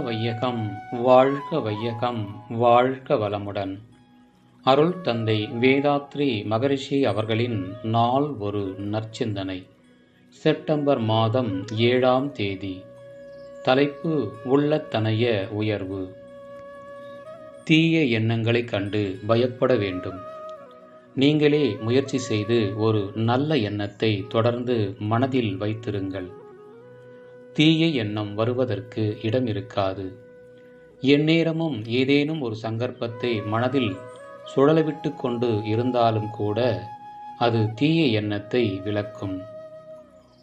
வையகம் வாழ்க வையகம் வாழ்க வளமுடன். அருள் தந்தை வேதாத்ரி மகரிஷி அவர்களின் நாள் ஒரு நற்சிந்தனை. செப்டம்பர் மாதம் ஏழாம் தேதி. தலைப்பு உள்ளத்தனைய உயர்வு. தீய எண்ணங்களைக் கண்டு பயப்பட வேண்டும். நீங்களே முயற்சி செய்து ஒரு நல்ல எண்ணத்தை தொடர்ந்து மனதில் வைத்திருங்கள். தீய எண்ணம் வருவதற்கு இடம் இருக்காது எந்நேரமும் ஏதேனும் ஒரு சங்கற்பத்தை மனதில் சுழலவிட்டு கொண்டு இருந்தாலும் கூட அது தீய எண்ணத்தை விளக்கும்.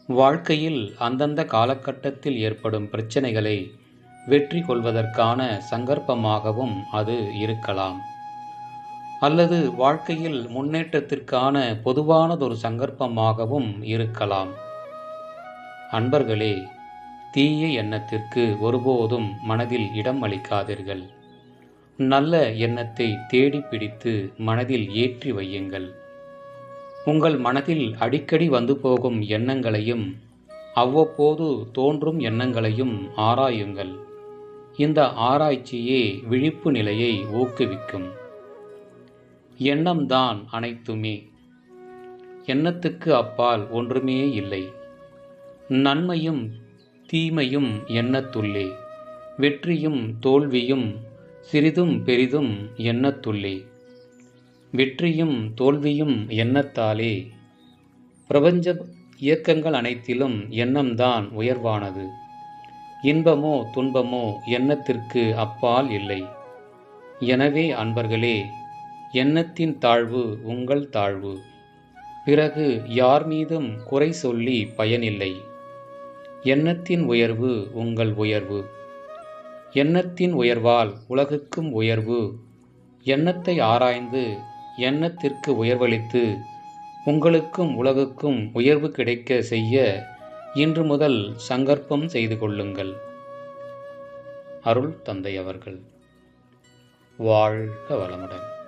வாழ்க்கையில் அந்தந்த காலகட்டத்தில் ஏற்படும் பிரச்சனைகளை வெற்றி கொள்வதற்கான சங்கற்பமாகவும் அது இருக்கலாம். அல்லது வாழ்க்கையில் முன்னேற்றத்திற்கான பொதுவானதொரு சங்கற்பமாகவும் இருக்கலாம். அன்பர்களே தீய எண்ணத்திற்கு ஒருபோதும் மனதில் இடம் அளிக்காதீர்கள். நல்ல எண்ணத்தை தேடி பிடித்து மனதில் ஏற்றி வையுங்கள். உங்கள் மனதில் அடிக்கடி வந்து போகும் எண்ணங்களையும் அவ்வப்போது தோன்றும் எண்ணங்களையும் ஆராயுங்கள். இந்த ஆராய்ச்சியே விழிப்பு நிலையை ஊக்குவிக்கும். எண்ணம்தான் அனைத்துமே. எண்ணத்துக்கு அப்பால் ஒன்றுமே இல்லை. நன்மையும் தீமையும் எண்ணத்துள்ளே. வெற்றியும் தோல்வியும் சிறிதும் பெரிதும் எண்ணத்துள்ளே. வெற்றியும் தோல்வியும் எண்ணத்தாலே. பிரபஞ்ச இயக்கங்கள் அனைத்திலும் எண்ணம்தான் உயர்வானது. இன்பமோ துன்பமோ எண்ணத்திற்கு அப்பால் இல்லை. எனவே அன்பர்களே எண்ணத்தின் தாழ்வு உங்கள் தாழ்வு. பிறகு யார் மீதும் குறை சொல்லி பயனில்லை. எண்ணத்தின் உயர்வு உங்கள் உயர்வு. எண்ணத்தின் உயர்வால் உலகுக்கும் உயர்வு. எண்ணத்தை ஆராய்ந்து எண்ணத்திற்கு உயர்வளித்து உங்களுக்கும் உலகுக்கும் உயர்வு கிடைக்க செய்ய இன்று முதல் சங்கற்பம் செய்து கொள்ளுங்கள். அருள் தந்தை அவர்கள். வாழ்க வளமுடன்.